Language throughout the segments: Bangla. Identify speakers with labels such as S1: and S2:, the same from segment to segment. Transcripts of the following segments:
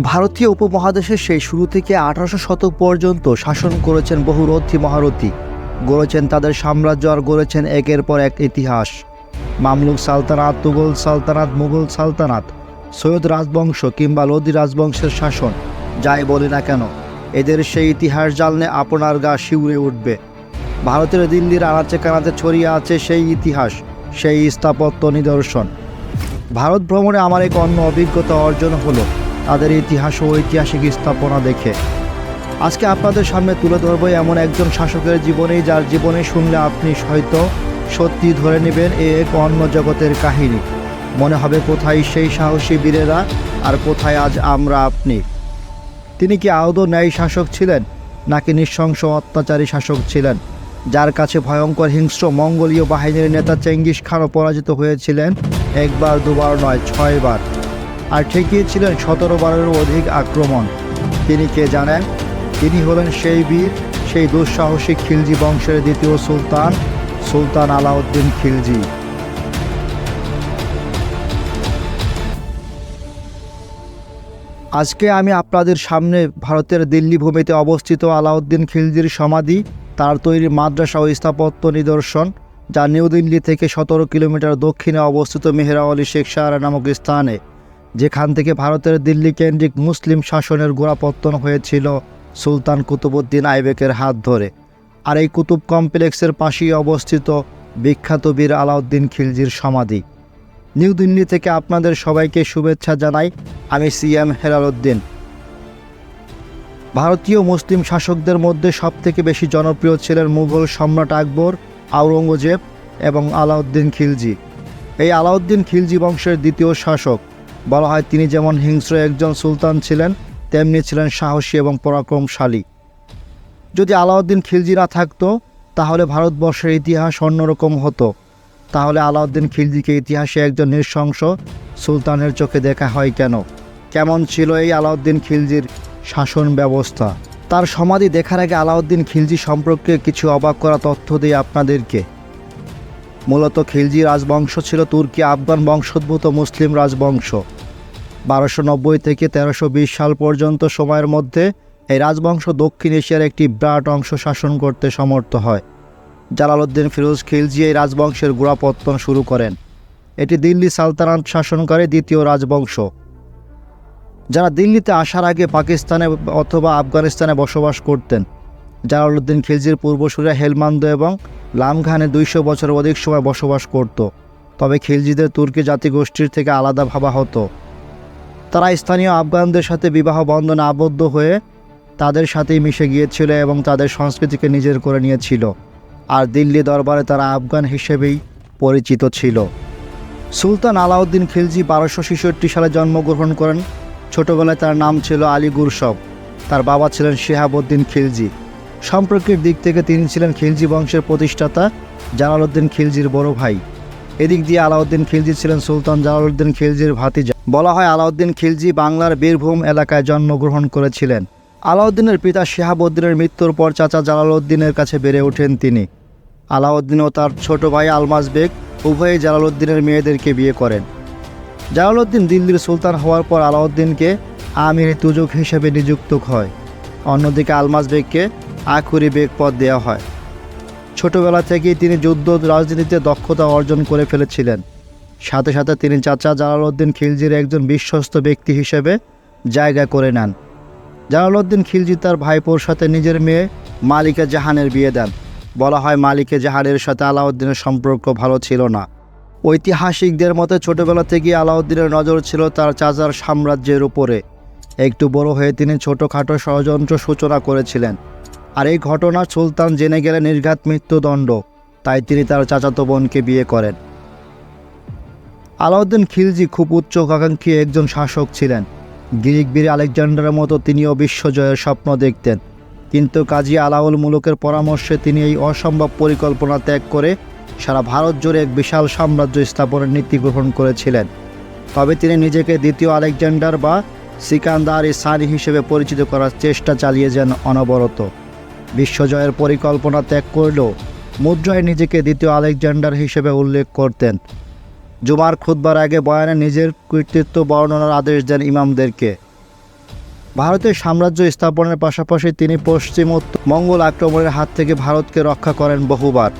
S1: ভারতীয় উপমহাদেশের সেই শুরু থেকে আঠারোশো শতক পর্যন্ত শাসন করেছেন বহু রথী মহারথী। গড়েছেন তাদের সাম্রাজ্য আর গড়েছেন একের পর এক ইতিহাস। মামলুক সালতানাত তুগল সালতানাত, মুঘল সালতানাত, সৈয়দ রাজবংশ কিংবা লোদি রাজবংশের শাসন, যাই বলি না কেন, এদের সেই ইতিহাস জানলে আপনার গা শিউরে উঠবে। ভারতের দিল্লির আনাচে কানাচে ছড়িয়ে আছে সেই ইতিহাস, সেই স্থাপত্য নিদর্শন। ভারত ভ্রমণে আমার এক অন্য অভিজ্ঞতা অর্জন হলো তাদের ইতিহাস ও ঐতিহাসিক স্থাপনা দেখে। আজকে আপনাদের সামনে তুলে ধরবো এমন একজন শাসকের জীবনেই যার জীবনে শুনলে আপনি হয়তো সত্যি ধরে নেবেন এ এক অন্য জগতের কাহিনী। মনে হবে কোথায় সেই সাহসী বীরেরা আর কোথায় আজ আমরা আপনি। তিনি কি আদৌ ন্যায় শাসক ছিলেন, নাকি নৃশংস অত্যাচারী শাসক ছিলেন, যার কাছে ভয়ঙ্কর হিংস্র মঙ্গোলীয় বাহিনীর নেতা চেঙ্গিস খানও পরাজিত হয়েছিলেন একবার, দুবার নয়, ছয়বার? আর ঠেকিয়েছিলেন সতেরো বারেরও অধিক আক্রমণ। তিনি কে জানেন? তিনি হলেন সেই বীর, সেই দুঃসাহসিক খিলজি বংশের দ্বিতীয় সুলতান সুলতান আলাউদ্দিন খিলজি। আজকে আমি আপনাদের সামনে ভারতের দিল্লি ভূমিতে অবস্থিত আলাউদ্দিন খিলজির সমাধি, তার তৈরি মাদ্রাসা ও স্থাপত্য নিদর্শন, যা নিউ দিল্লি থেকে সতেরো কিলোমিটার দক্ষিণে অবস্থিত মেহরাওয়ালি শেখ সাহারা নামক স্থানে। যেখান থেকে ভারতের দিল্লি কেন্দ্রিক মুসলিম শাসনের গোড়াপত্তন হয়েছিল সুলতান কুতুবুদ্দিন আইবেকের হাত ধরে। আর এই কুতুব কমপ্লেক্সের পাশেই অবস্থিত বিখ্যাত বীর আলাউদ্দিন খিলজির সমাধি। নিউ দিল্লি থেকে আপনাদের সবাইকে শুভেচ্ছা জানাই আমি সিএম হেলালুদ্দিন ভারতীয় মুসলিম শাসকদের মধ্যে সবথেকে বেশি জনপ্রিয় ছিলেন মুঘল সম্রাট আকবর, আওরঙ্গজেব এবং আলাউদ্দিন খিলজি। এই আলাউদ্দিন খিলজি বংশের দ্বিতীয় শাসক। বলা হয়, তিনি যেমন হিংস্র একজন সুলতান ছিলেন, তেমনি ছিলেন সাহসী এবং পরাক্রমশালী। যদি আলাউদ্দিন খিলজি না থাকতো, তাহলে ভারতবর্ষের ইতিহাস অন্যরকম হতো। তাহলে আলাউদ্দিন খিলজিকে ইতিহাসে একজন নৃশংস সুলতানের চোখে দেখা হয় কেন? কেমন ছিল এই আলাউদ্দিন খিলজির শাসন ব্যবস্থা? তার সমাধি দেখার আগে আলাউদ্দিন খিলজি সম্পর্কে কিছু অবাক করা তথ্য দিই আপনাদেরকে। মূলত খিলজি রাজবংশ ছিল তুর্কি, আফগান বংশোদ্ভূত মুসলিম রাজবংশ। বারোশো নব্বই থেকে তেরোশো সাল পর্যন্ত সময়ের মধ্যে এই রাজবংশ দক্ষিণ এশিয়ার একটি বিরাট অংশ শাসন করতে সমর্থ হয়। জালালউদ্দিন ফিরোজ খিলজি এই রাজবংশের গোড়াপত্তন শুরু করেন। এটি দিল্লি সালতানাত শাসন করে দ্বিতীয় রাজবংশ। যারা দিল্লিতে আসার আগে পাকিস্তানে অথবা আফগানিস্তানে বসবাস করতেন, জালালউদ্দিন খিলজির পূর্বসূরা হেলমান্দ এবং লামঘানে দুইশো বছর অধিক সময় বসবাস করত, তবে খিলজিদের তুর্কি জাতিগোষ্ঠীর থেকে আলাদা ভাবা হতো। তারা স্থানীয় আফগানদের সাথে বিবাহ বন্ধনে আবদ্ধ হয়ে তাদের সাথেই মিশে গিয়েছিল এবং তাদের সংস্কৃতিকে নিজের করে নিয়েছিল, আর দিল্লি দরবারে তারা আফগান হিসেবেই পরিচিত ছিল। সুলতান আলাউদ্দিন খিলজি বারোশো ছেষট্টি সালে জন্মগ্রহণ করেন। ছোটবেলায় তার নাম ছিল আলী গুরসব তার বাবা ছিলেন শেহাবুদ্দিন খিলজি। সম্পর্কের দিক থেকে তিনি ছিলেন খিলজি বংশের প্রতিষ্ঠাতা জালালউদ্দিন খিলজির বড় ভাই। এদিক দিয়ে আলাউদ্দিন খিলজি ছিলেন সুলতান জালালউদ্দিন খিলজির ভাতিজা। বলা হয় আলাউদ্দিন খিলজি বাংলার বীরভূম এলাকায় জন্মগ্রহণ করেছিলেন। আলাউদ্দিনের পিতা শেহাবুদ্দিনের মৃত্যুর পর চাচা জালালউদ্দিনের কাছে বেড়ে ওঠেন তিনি। আলাউদ্দিন ও তার ছোট ভাই আলমাজ বেগ উভয়ই জালালউদ্দিনের মেয়েদেরকে বিয়ে করেন। জালালউদ্দিন দিল্লির সুলতান হওয়ার পর আলাউদ্দিনকে আমির তুজুক হিসেবে নিযুক্ত হয়। অন্যদিকে আলমাজ বেগকে আখুরি বেগ পদ দেওয়া হয়। ছোটবেলা থেকেই তিনি যুদ্ধ, রাজনীতিতে দক্ষতা অর্জন করে ফেলেছিলেন। সাথে সাথে তিনি চাচা জালালউদ্দিন খিলজির একজন বিশ্বস্ত ব্যক্তি হিসেবে জায়গা করে নেন। জালালউদ্দিন খিলজি তার ভাইপোর সাথে নিজের মেয়ে মালিকা জাহানের বিয়ে দেন। বলা হয় মালিকে জাহানের সাথে আলাউদ্দিনের সম্পর্ক ভালো ছিল না। ঐতিহাসিকদের মতে ছোটবেলা থেকেই আলাউদ্দিনের নজর ছিল তার চাচার সাম্রাজ্যের উপরে। একটু বড় হয়ে তিনি ছোটোখাটো ষড়যন্ত্র সূচনা করেছিলেন। আর এই ঘটনা সুলতান জেনে গেলে নির্ঘাত মৃত্যুদণ্ড, তাই তিনি তার চাচাতো বোনকে বিয়ে করেন। আলাউদ্দিন খিলজি খুব উচ্চাকাঙ্ক্ষী একজন শাসক ছিলেন। গ্রিক বীর আলেকজান্ডারের মতো তিনিও বিশ্বজয়ের স্বপ্ন দেখতেন। কিন্তু কাজী আলাউল মুলকের পরামর্শে তিনি এই অসম্ভব পরিকল্পনা ত্যাগ করে সারা ভারত জুড়ে এক বিশাল সাম্রাজ্য স্থাপনের নীতি গ্রহণ করেছিলেন। তবে তিনি নিজেকে দ্বিতীয় আলেকজান্ডার বা সিকান্দার সানি হিসেবে পরিচিত করার চেষ্টা চালিয়ে যান অনবরত। বিশ্বজয়ের পরিকল্পনা ত্যাগ করলেও মুদ্রায় নিজেকে দ্বিতীয় আলেকজান্ডার হিসেবে উল্লেখ করতেন। জুমার খুতবার আগে বয়ানে নিজের কৃতিত্ব বর্ণনার আদেশ দেন ইমামদেরকে। ভারতের সাম্রাজ্য স্থাপনের পাশাপাশি তিনি পশ্চিমোত্তর মঙ্গল আক্রমণের হাত থেকে ভারতকে রক্ষা করেন বহুবার।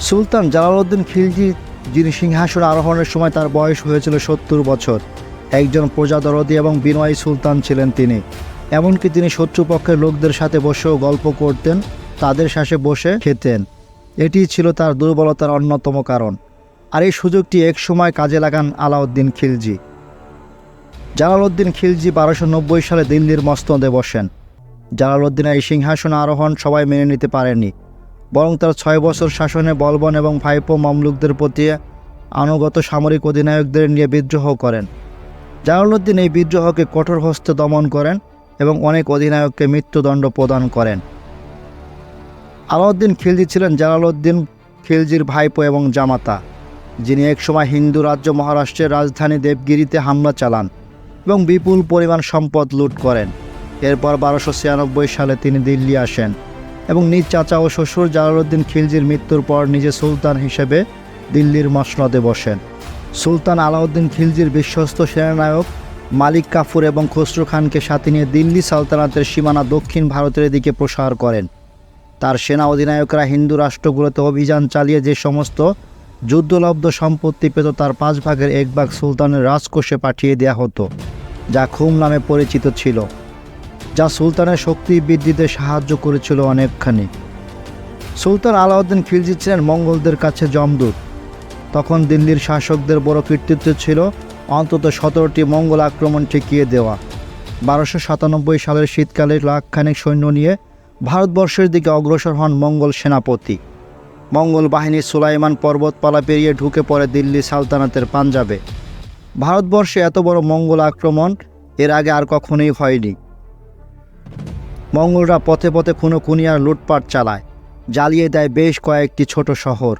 S1: সুলতান জালালউদ্দিন খিলজি, যিনি সিংহাসন আরোহণের সময় তার বয়স হয়েছিল সত্তর বছর। একজন প্রজাদরদি এবং বিনয়ী সুলতান ছিলেন তিনি। এমনকি তিনি শত্রুপক্ষের লোকদের সাথে বসেও গল্প করতেন, তাদের শ্বাসে বসে খেতেন। এটি ছিল তার দুর্বলতার অন্যতম কারণ। আর এই সুযোগটি একসময় কাজে লাগান আলাউদ্দিন খিলজি। জালালউদ্দিন খিলজি বারোশো নব্বই সালে দিল্লির মস্তদে বসেন। জালালউদ্দিনের এই সিংহাসন আরোহণ সবাই মেনে নিতে পারেনি। বরং তার ছয় বছর শাসনে বলবন এবং ভাইপো মামলুকদের প্রতি আনুগত সামরিক অধিনায়কদের নিয়ে বিদ্রোহ করেন। জালালউদ্দিন এই বিদ্রোহকে কঠোর হস্তে দমন করেন এবং অনেক অধিনায়ককে মৃত্যুদণ্ড প্রদান করেন। আলাউদ্দিন খিলজি ছিলেন জালালউদ্দিন খিলজির ভাইপো এবং জামাতা, যিনি একসময় হিন্দু রাজ্য মহারাষ্ট্রের রাজধানী দেবগিরিতে হামলা চালান এবং বিপুল পরিমাণ সম্পদ লুট করেন। এরপর বারোশো ছিয়ানব্বই সালে তিনি দিল্লি আসেন এবং নিজ চাচা ও শ্বশুর জালালউদ্দিন খিলজির মৃত্যুর পর নিজে সুলতান হিসেবে দিল্লির মসনদে বসেন। সুলতান আলাউদ্দিন খিলজির বিশ্বস্ত সেনানায়ক মালিক কাফুর এবং খসরু খানকে সাথে নিয়ে দিল্লি সালতানাতের সীমানা দক্ষিণ ভারতের দিকে প্রসার করেন। তার সেনা অধিনায়করা হিন্দু রাষ্ট্রগুলোতে অভিযান চালিয়ে যে সমস্ত যুদ্ধলব্ধ সম্পত্তি পেত তার পাঁচ ভাগের এক ভাগ সুলতানের রাজকোষে পাঠিয়ে দেওয়া হতো, যা খুম নামে পরিচিত ছিল, যা সুলতানের শক্তি বৃদ্ধিতে সাহায্য করেছিল অনেকখানি। সুলতান আলাউদ্দিন খিলজি ছিলেন মঙ্গলদের কাছে জমদূত তখন দিল্লির শাসকদের বড় কৃতিত্ব ছিল অন্তত সতেরোটি মঙ্গল আক্রমণ ঠেকিয়ে দেওয়া। বারোশো সাতানব্বই সালের শীতকালে লাখখানেক সৈন্য নিয়ে ভারতবর্ষের দিকে অগ্রসর হন মঙ্গল সেনাপতি। মঙ্গল বাহিনী সুলাইমান পর্বতপালা পেরিয়ে ঢুকে পড়ে দিল্লি সালতানাতের পাঞ্জাবে। ভারতবর্ষে এত বড় মঙ্গল আক্রমণ এর আগে আর কখনোই হয়নি। মঙ্গলরা পথে পথে খুনো খুনিয়ার লুটপাট চালায়, জ্বালিয়ে দেয় বেশ কয়েকটি ছোট শহর।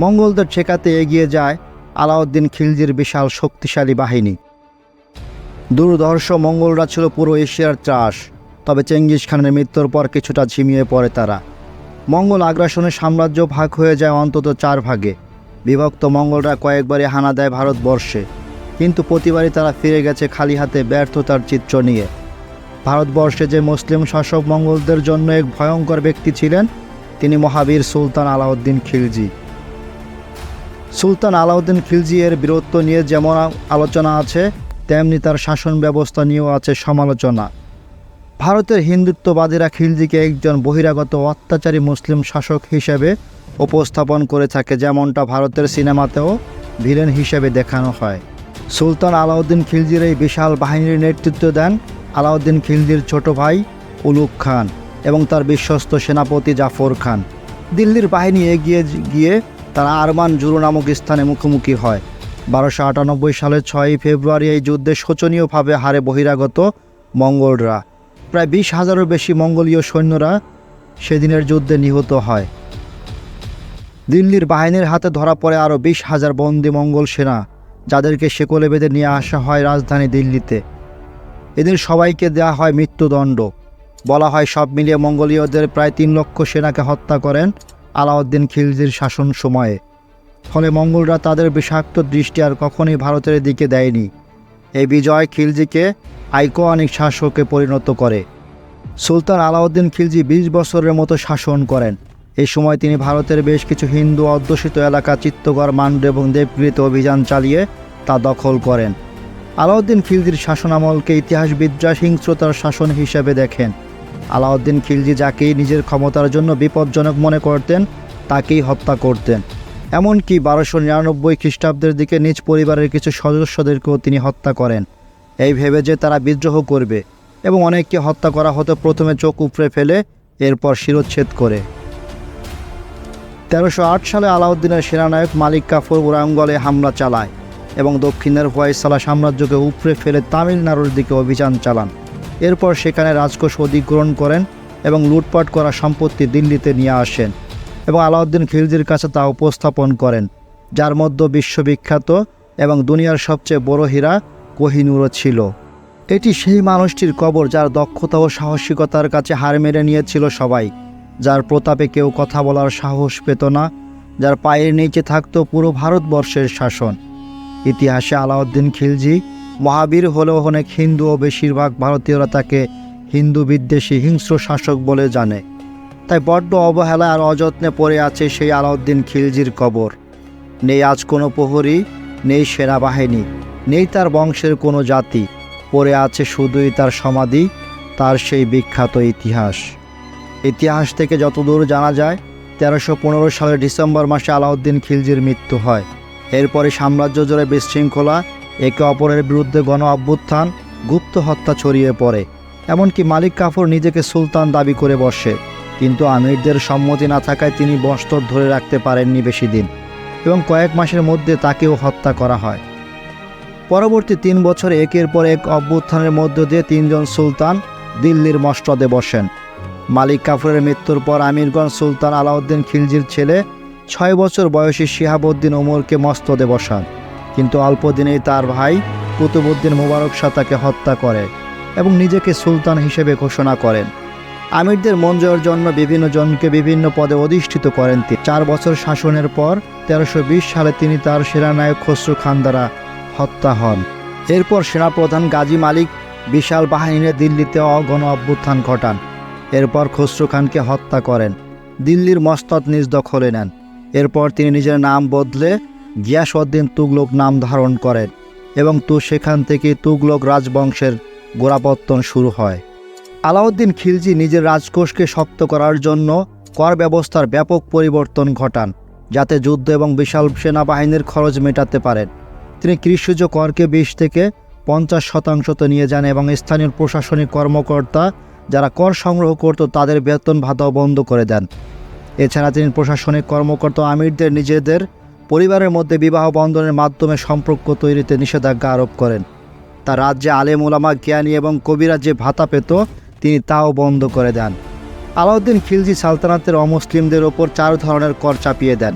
S1: মঙ্গলদের ঠেকাতে এগিয়ে যায় আলাউদ্দিন খিলজির বিশাল শক্তিশালী বাহিনী। দুর্ধর্ষ মঙ্গলরা ছিল পুরো এশিয়ার ত্রাস, তবে চেঙ্গিস খানের মৃত্যুর পর কিছুটা ঝিমিয়ে পড়ে তারা। মঙ্গল আগ্রাসনের সাম্রাজ্য ভাগ হয়ে যায় অন্তত চার ভাগে। বিভক্ত মঙ্গলরা কয়েকবারই হানা দেয় ভারতবর্ষে, কিন্তু প্রতিবারই তারা ফিরে গেছে খালি হাতে ব্যর্থতার চিত্র নিয়ে। ভারতবর্ষে যে মুসলিম শাসক মঙ্গলদের জন্য এক ভয়ঙ্কর ব্যক্তি ছিলেন, তিনি মহাবীর সুলতান আলাউদ্দিন খিলজি। সুলতান আলাউদ্দিন খিলজি এর বীরত্ব নিয়ে যেমন আলোচনা আছে, তেমনি তার শাসন ব্যবস্থা নিয়েও আছে সমালোচনা। ভারতের হিন্দুত্ববাদীরা খিলজিকে একজন বহিরাগত অত্যাচারী মুসলিম শাসক হিসেবে উপস্থাপন করে থাকে, যেমনটা ভারতের সিনেমাতেও ভিলেন হিসেবে দেখানো হয়। সুলতান আলাউদ্দিন খিলজির এই বিশাল বাহিনীর নেতৃত্ব দেন আলাউদ্দিন খিলজির ছোট ভাই উলুক খান এবং তার বিশ্বস্ত সেনাপতি জাফর খান। দিল্লির বাহিনী এগিয়ে গিয়ে তারা আরমান জুরু নামক স্থানে মুখোমুখি হয়। বারোশো আটানব্বই সালের ছয়ই ফেব্রুয়ারি এই যুদ্ধে শোচনীয়ভাবে হারে বহিরাগত মঙ্গলরা। প্রায় বিশ হাজারের বেশি মঙ্গোলীয় সৈন্যরা সেদিনের যুদ্ধে নিহত হয়। দিল্লির বাহিনীর হাতে ধরা পড়ে আরও বিশ হাজার বন্দি মঙ্গল সেনা, যাদেরকে শেকলে বেঁধে নিয়ে আসা হয় রাজধানী দিল্লিতে। এদের সবাইকে দেওয়া হয় মৃত্যুদণ্ড। বলা হয় সব মিলিয়ে মঙ্গোলীয়দের প্রায় তিন লক্ষ সেনাকে হত্যা করেন আলাউদ্দিন খিলজির শাসন সময়ে। ফলে মঙ্গলরা তাদের বিষাক্ত দৃষ্টি আর কখনোই ভারতের দিকে দেয়নি। এই বিজয় খিলজিকে আইকনিক শাসকে পরিণত করে। সুলতান আলাউদ্দিন খিলজি বিশ বছরের মতো শাসন করেন। এই সময় তিনি ভারতের বেশ কিছু হিন্দু অধ্যুষিত এলাকা চিত্তগড় মান্ড এবং দেবগৃহীতে অভিযান চালিয়ে তা দখল করেন। আলাউদ্দিন খিলজির শাসনামলকে ইতিহাসবিদরা হিংস্রতার শাসন হিসেবে দেখেন। আলাউদ্দিন খিলজি যাকেই নিজের ক্ষমতার জন্য বিপজ্জনক মনে করতেন, তাকেই হত্যা করতেন। এমনকি বারোশো নিরানব্বই খ্রিস্টাব্দের দিকে নিজ পরিবারের কিছু সদস্যদেরকেও তিনি হত্যা করেন। এই ভেবে যে তারা বিদ্রোহ করবে এবং অনেককে হত্যা করা হতো প্রথমে চোখ উপড়ে ফেলে, এরপর শিরোচ্ছেদ করে। তেরোশো আট সালে আলাউদ্দিনের সেনানায়ক মালিক কাফর ওরাঙ্গলে হামলা চালায় এবং দক্ষিণের হোয়াইসালা সাম্রাজ্যকে উপড়ে ফেলে তামিলনাড়ুর দিকে অভিযান চালান। এরপর সেখানে রাজকোষ অধিগ্রহণ করেন এবং লুটপাট করা সম্পত্তি দিল্লিতে নিয়ে আসেন এবং আলাউদ্দিন খিলজির কাছে তা উপস্থাপন করেন, যার মধ্যে বিশ্ববিখ্যাত এবং দুনিয়ার সবচেয়ে বড় হীরা কোহিনুরও ছিল। এটি সেই মানুষটির কবর যার দক্ষতা ও সাহসিকতার কাছে হার মেরে নিয়েছিল সবাই, যার প্রতাপে কেউ কথা বলার সাহস পেত না, যার পায়ের নিচে থাকতো পুরো ভারতবর্ষের শাসন। ইতিহাসে আলাউদ্দিন খিলজি মহাবীর হলেও অনেক হিন্দু ও বেশিরভাগ ভারতীয়রা তাকে হিন্দু বিদ্বেষী হিংস্র শাসক বলে জানে। তাই বড্ড অবহেলা আর অযত্নে পড়ে আছে সেই আলাউদ্দিন খিলজির কবর। নেই আজ কোনো প্রহরী, নেই সেনাবাহিনী, নেই তার বংশের কোনো জাতি। পড়ে আছে শুধুই তার সমাধি, তার সেই বিখ্যাত ইতিহাস। ইতিহাস থেকে যতদূর জানা যায়, তেরোশো পনেরো সালের ডিসেম্বর মাসে আলাউদ্দিন খিলজির মৃত্যু হয়। এরপরে সাম্রাজ্য জুড়ে বিশৃঙ্খলা একে অপরের বিরুদ্ধে গণ অভ্যুত্থান গুপ্ত হত্যা ছড়িয়ে পড়ে। এমনকি মালিক কাফর নিজেকে সুলতান দাবি করে বসে। কিন্তু আমিরদের সম্মতি না থাকায় তিনি বস্তর ধরে রাখতে পারেননি বেশি দিন এবং কয়েক মাসের মধ্যে তাকেও হত্যা করা হয়। পরবর্তী তিন বছর একের পর এক অভ্যুত্থানের মধ্য দিয়ে তিনজন সুলতান দিল্লির মসনদে বসেন। মালিক কাফুরের মৃত্যুর পর আমিরগঞ্জ সুলতান আলাউদ্দিন খিলজির ছেলে ছয় বছর বয়সী শিহাবুদ্দিন ওমরকে মস্তদে বসান। কিন্তু অল্প দিনেই তার ভাই কুতুবুদ্দিন মুবারক শাহ তাকে হত্যা করে এবং নিজেকে সুলতান হিসেবে ঘোষণা করেন। আমিরদের মন জয়ের জন্য বিভিন্ন জনকে বিভিন্ন পদে অধিষ্ঠিত করেন তিনি। চার বছর শাসনের পর তেরোশো সালে তিনি তার সেনানায়ক খসরু খান দ্বারা হত্যা হন। এরপর সেনাপ্রধান গাজী মালিক বিশাল বাহিনী দিল্লিতে অগণ অভ্যুত্থান ঘটান। এরপর খসরু খানকে হত্যা করেন। দিল্লির মস্তদ নিজ দখলে নেন। এরপর তিনি নিজের নাম বদলে গিয়াসউদ্দিন তুগলক নাম ধারণ করেন এবং তো সেখান থেকে তুগলক রাজবংশের গোড়াপত্তন শুরু হয়। আলাউদ্দিন খিলজি নিজের রাজকোষকে শক্ত করার জন্য কর ব্যবস্থার ব্যাপক পরিবর্তন ঘটান, যাতে যুদ্ধ এবং বিশাল সেনাবাহিনীর খরচ মেটাতে পারেন। তিনি কৃষিজ করকে বিশ থেকে পঞ্চাশ শতাংশতে নিয়ে যান এবং স্থানীয় প্রশাসনিক কর্মকর্তা যারা কর সংগ্রহ করত তাদের বেতন ভাতাও বন্ধ করে দেন। এছাড়া তিনি প্রশাসনিক কর্মকর্তা আমিরদের নিজেদের পরিবারের মধ্যে বিবাহ বন্ধনের মাধ্যমে সম্পর্ক তৈরিতে নিষেধাজ্ঞা আরোপ করেন। তার রাজ্যে আলেম ওলামা জ্ঞানী এবং কবিরা যে ভাতা পেত, তিনি তাও বন্ধ করে দেন। আলাউদ্দিন খিলজি সালতানাতের অমুসলিমদের ওপর চার ধরনের কর চাপিয়ে দেন।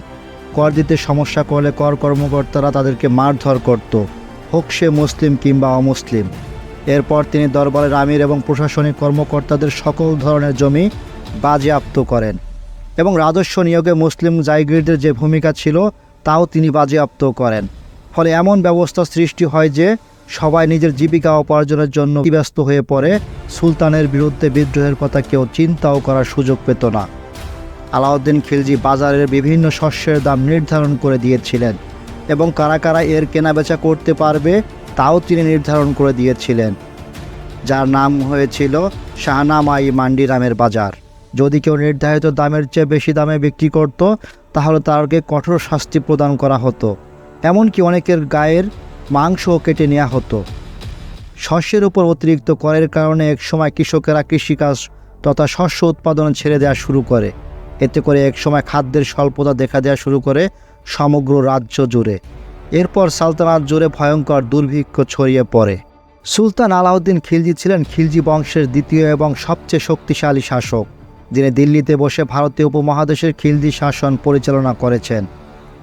S1: কর দিতে সমস্যা করলে কর কর্মকর্তারা তাদেরকে মারধর করত, হোক সে মুসলিম কিংবা অমুসলিম। এরপর তিনি দরবারের আমির এবং প্রশাসনিক কর্মকর্তাদের সকল ধরনের জমি বাজেয়াপ্ত করেন এবং রাজস্ব নিয়োগে মুসলিম জায়গিরদের যে ভূমিকা ছিল তাও তিনি বাজেয়াপ্ত করেন। ফলে এমন ব্যবস্থা সৃষ্টি হয় যে, সবাই নিজের জীবিকা উপার্জনের জন্য ব্যস্ত হয়ে পড়ে, সুলতানের বিরুদ্ধে বিদ্রোহের কথা কেউ চিন্তাও করার সুযোগ পেত না। আলাউদ্দিন খিলজি বাজারের বিভিন্ন শস্যের দাম নির্ধারণ করে দিয়েছিলেন এবং কারা কারা এর কেনাবেচা করতে পারবে, তাও তিনি নির্ধারণ করে দিয়েছিলেন। যার নাম হয়েছিল শাহনামাই মান্ডিরামের বাজার। যদি কেউ নির্ধারিত দামের চেয়ে বেশি দামে বিক্রি করত তাহলে তারকে কঠোর শাস্তি প্রদান করা হতো। এমনকি অনেকের গায়ের মাংসও কেটে নেওয়া হতো। শস্যের উপর অতিরিক্ত করের কারণে একসময় কৃষকেরা কৃষিকাজ তথা শস্য উৎপাদন ছেড়ে দেওয়া শুরু করে। এতে করে একসময় খাদ্যের স্বল্পতা দেখা দেওয়া শুরু করে সমগ্র রাজ্য জুড়ে। এরপর সালতানাত জুড়ে ভয়ঙ্কর দুর্ভিক্ষ ছড়িয়ে পড়ে। সুলতান আলাউদ্দিন খিলজি ছিলেন খিলজি বংশের দ্বিতীয় এবং সবচেয়ে শক্তিশালী শাসক। যিনি দিল্লিতে বসে ভারতীয় উপমহাদেশের খিলজি শাসন পরিচালনা করেছেন।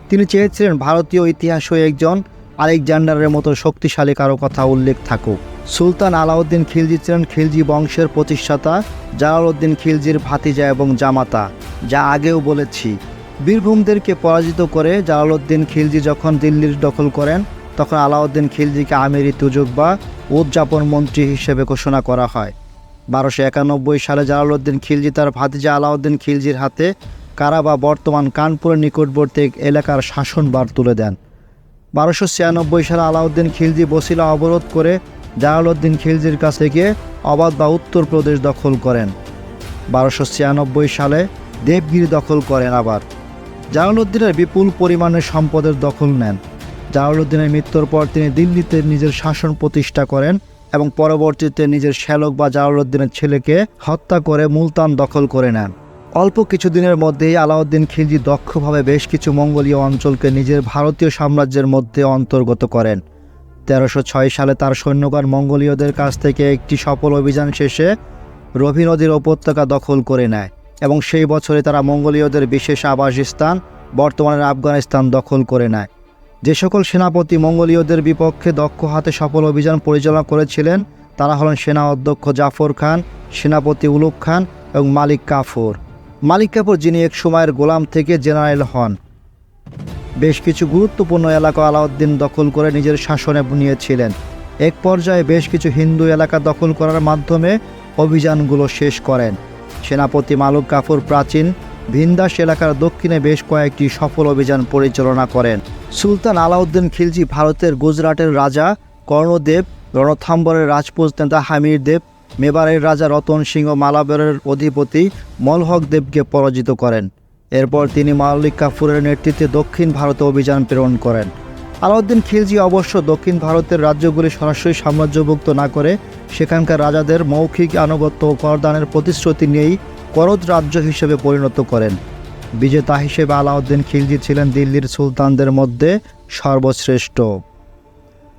S1: তিনি চেয়েছিলেন ভারতীয় ইতিহাসে একজন আলেকজান্ডারের মতো শক্তিশালী কারও কথা উল্লেখ থাকুক। সুলতান আলাউদ্দিন খিলজি ছিলেন খিলজি বংশের প্রতিষ্ঠাতা, জালালউদ্দিন খিলজির ভাতিজা এবং জামাতা। যা আগেও বলেছি, বীরভূমদেরকে পরাজিত করে জালালউদ্দিন খিলজি যখন দিল্লির দখল করেন, তখন আলাউদ্দিন খিলজিকে আমেরি তুজুক বা উদযাপন মন্ত্রী হিসেবে ঘোষণা করা হয়। বারোশো একানব্বই সালে জালালউদ্দিন খিলজি তার ভাতিজা আলাউদ্দিন খিলজির হাতে কারা বা বর্তমান কানপুরের নিকটবর্তী এলাকার শাসনভার তুলে দেন। বারোশো ছিয়ানব্বই সালে আলাউদ্দিন খিলজি বসিলা অবরোধ করে জালালউদ্দিন খিলজির কাছে গিয়ে অবাধ বা উত্তরপ্রদেশ দখল করেন। বারোশো ছিয়ানব্বই সালে দেবগিরি দখল করেন আবার। জালালউদ্দিনের বিপুল পরিমাণের সম্পদের দখল নেন। জালালউদ্দিনের মৃত্যুর পর তিনি দিল্লিতে নিজের শাসন প্রতিষ্ঠা করেন এবং পরবর্তীতে নিজের শ্যালক বা জালালউদ্দিনের ছেলেকে হত্যা করে মুলতান দখল করে নেন। অল্প কিছুদিনের মধ্যেই আলাউদ্দিন খিলজি দক্ষভাবে বেশ কিছু মঙ্গোলীয় অঞ্চলকে নিজের ভারতীয় সাম্রাজ্যের মধ্যে অন্তর্গত করেন। তেরোশো ছয় সালে তার সৈন্যগণ মঙ্গোলীয়দের কাছ থেকে একটি সফল অভিযান শেষে রবি নদীর উপত্যকা দখল করে নেয় এবং সেই বছরে তারা মঙ্গোলীয়দের বিশেষ আবাসস্থান, বর্তমানের আফগানিস্তান দখল করে নেয়। যে সকল সেনাপতি মঙ্গোলীয়দের বিপক্ষে দক্ষ হাতে সফল অভিযান পরিচালনা করেছিলেন, তারা হলেন সেনা অধ্যক্ষ জাফর খান, সেনাপতি উলুক খান এবং মালিক কাফুর। মালিক কাপুর যিনি এক সময়ের গোলাম থেকে জেনারেল হন। বেশ কিছু গুরুত্বপূর্ণ এলাকা আলাউদ্দিন দখল করে নিজের শাসনে নিয়েছিলেন। এক পর্যায়ে বেশ কিছু হিন্দু এলাকা দখল করার মাধ্যমে অভিযানগুলো শেষ করেন। সেনাপতি মালুক কাফুর প্রাচীন ভিন্দাস এলাকার দক্ষিণে বেশ কয়েকটি সফল অভিযান পরিচালনা করেন। সুলতান আলাউদ্দিন খিলজি ভারতের গুজরাটের রাজা, কর্ণদেব, রণথাম্বরের রাজপুত নেতা হামির দেব, মেবারের রাজা রতন সিংহ মালাবরের অধিপতি মলহক দেবকে পরাজিত করেন। এরপর তিনি মালিক কাফুরের নেতৃত্বে দক্ষিণ ভারতে অভিযান প্রেরণ করেন। আলাউদ্দিন খিলজি অবশ্য দক্ষিণ ভারতের রাজ্যগুলি সরাসরি সাম্রাজ্যভুক্ত না করে সেখানকার রাজাদের মৌখিক আনুগত্য করদানের প্রতিশ্রুতি নিয়েই করদ রাজ্য হিসেবে পরিণত করেন। বিজেতা হিসেবে আলাউদ্দিন খিলজি ছিলেন দিল্লির সুলতানদের মধ্যে সর্বশ্রেষ্ঠ।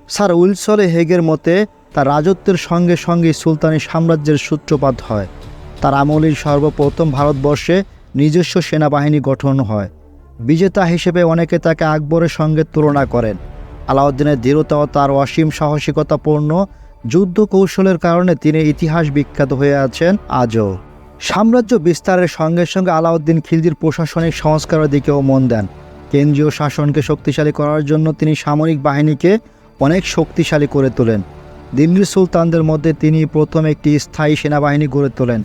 S1: স্যার উইলসলে হেগের মতে, তার রাজত্বের সঙ্গে সঙ্গে সুলতানি সাম্রাজ্যের সূত্রপাত হয়। তার আমলেই সর্বপ্রথম ভারতবর্ষে নিজস্ব সেনাবাহিনী গঠন হয়। বিজেতা হিসেবে অনেকে তাকে আকবরের সঙ্গে তুলনা করেন। আলাউদ্দিনের দৃঢ়তা ও তার অসীম সাহসিকতাপূর্ণ যুদ্ধ কৌশলের কারণে তিনি ইতিহাস বিখ্যাত হয়ে আছেন আজও। সাম্রাজ্য বিস্তারের সঙ্গে সঙ্গে আলাউদ্দিন খিলজির প্রশাসনিক সংস্কারের দিকেও মন দেন। কেন্দ্রীয় শাসনকে শক্তিশালী করার জন্য তিনি সামরিক বাহিনীকে অনেক শক্তিশালী করে তোলেন। দিল্লির সুলতানদের মধ্যে তিনি প্রথম একটি স্থায়ী সেনাবাহিনী গড়ে তোলেন।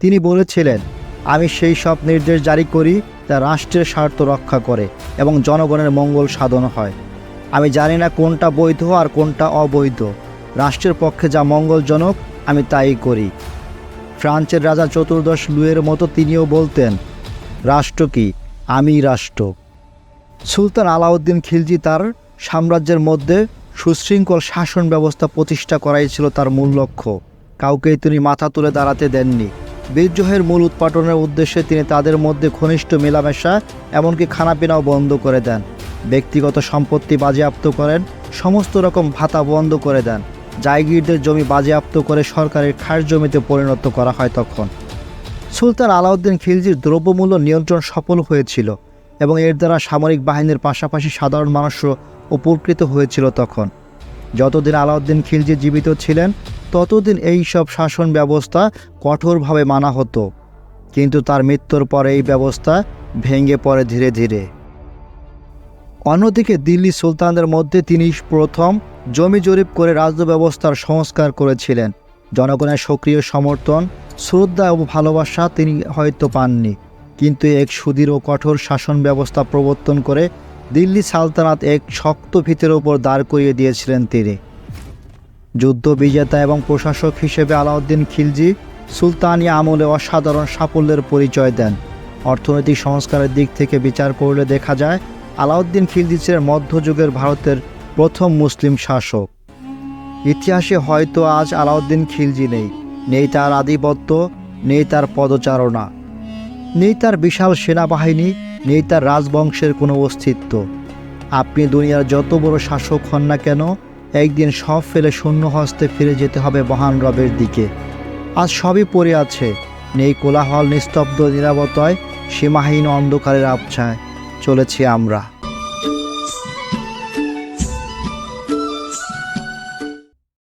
S1: তিনি বলেছিলেন, আমি সেই সব নির্দেশ জারি করি যা রাষ্ট্রের স্বার্থ রক্ষা করে এবং জনগণের মঙ্গল সাধন হয়। আমি জানি না কোনটা বৈধ আর কোনটা অবৈধ। রাষ্ট্রের পক্ষে যা মঙ্গলজনক, আমি তাই করি। ফ্রান্সের রাজা চতুর্দশ লুয়ের মতো তিনিও বলতেন, রাষ্ট্র কি? আমি রাষ্ট্র। সুলতান আলাউদ্দিন খিলজি তার সাম্রাজ্যের মধ্যে সুশৃঙ্খল শাসন ব্যবস্থা প্রতিষ্ঠা করাই ছিল তার মূল লক্ষ্য। কাউকেই তিনি মাথা তুলে দাঁড়াতে দেননি। বিদ্রোহের মূল উৎপাটনের উদ্দেশ্যে তিনি তাদের মধ্যে ঘনিষ্ঠ মেলামেশা, এমনকি খানাপিনাও বন্ধ করে দেন। ব্যক্তিগত সম্পত্তি বাজেয়াপ্ত করেন, সমস্ত রকম ভাতা বন্ধ করে দেন। জায়গিরদের জমি বাজেয়াপ্ত করে সরকারের খাস জমিতে পরিণত করা হয় তখন। সুলতান আলাউদ্দিন খিলজির দ্রব্যমূল্য নিয়ন্ত্রণ সফল হয়েছিল এবং এর দ্বারা সামরিক বাহিনীর পাশাপাশি সাধারণ মানুষও উপকৃত হয়েছিল তখন। যতদিন আলাউদ্দিন খিলজি জীবিত ছিলেন, ততদিন এই সব শাসন ব্যবস্থা কঠোরভাবে মানা হতো। কিন্তু তার মৃত্যুর পরে এই ব্যবস্থা ভেঙে পড়ে ধীরে ধীরে। অন্যদিকে দিল্লি সুলতানদের মধ্যে তিনি প্রথম জমি জরিপ করে রাজ্য ব্যবস্থার সংস্কার করেছিলেন। জনগণের সক্রিয় সমর্থন, শ্রদ্ধা ও ভালোবাসা তিনি হয়তো পাননি। কিন্তু এক সুদীর ও কঠোর শাসন ব্যবস্থা প্রবর্তন করে দিল্লি সালতানাত এক শক্ত ভিতের ওপর দাঁড় করিয়ে দিয়েছিলেন তিনি। যুদ্ধ বিজেতা এবং প্রশাসক হিসেবে আলাউদ্দিন খিলজি সুলতানি আমলে অসাধারণ সাফল্যের পরিচয় দেন। অর্থনৈতিক সংস্কারের দিক থেকে বিচার করলে দেখা যায় আলাউদ্দিন খিলজি ছিলেন মধ্যযুগের ভারতের প্রথম মুসলিম শাসক। ইতিহাসে হয়তো আজ আলাউদ্দিন খিলজি নেই নেই তার আধিপত্য, নেই তার পদচারণা, নেই তার বিশাল সেনাবাহিনী, নেই তার রাজবংশের কোনো অস্তিত্ব। আপনি দুনিয়ার যত বড় শাসক হন না কেন, একদিন সব ফেলে শূন্য হস্তে ফিরে যেতে হবে মহান রবের দিকে। আজ সবই পড়ে আছে, নেই কোলাহল, নিস্তব্ধ নিরাপত্তায় সীমাহীন অন্ধকারের আবছায়। চলেছি আমরা।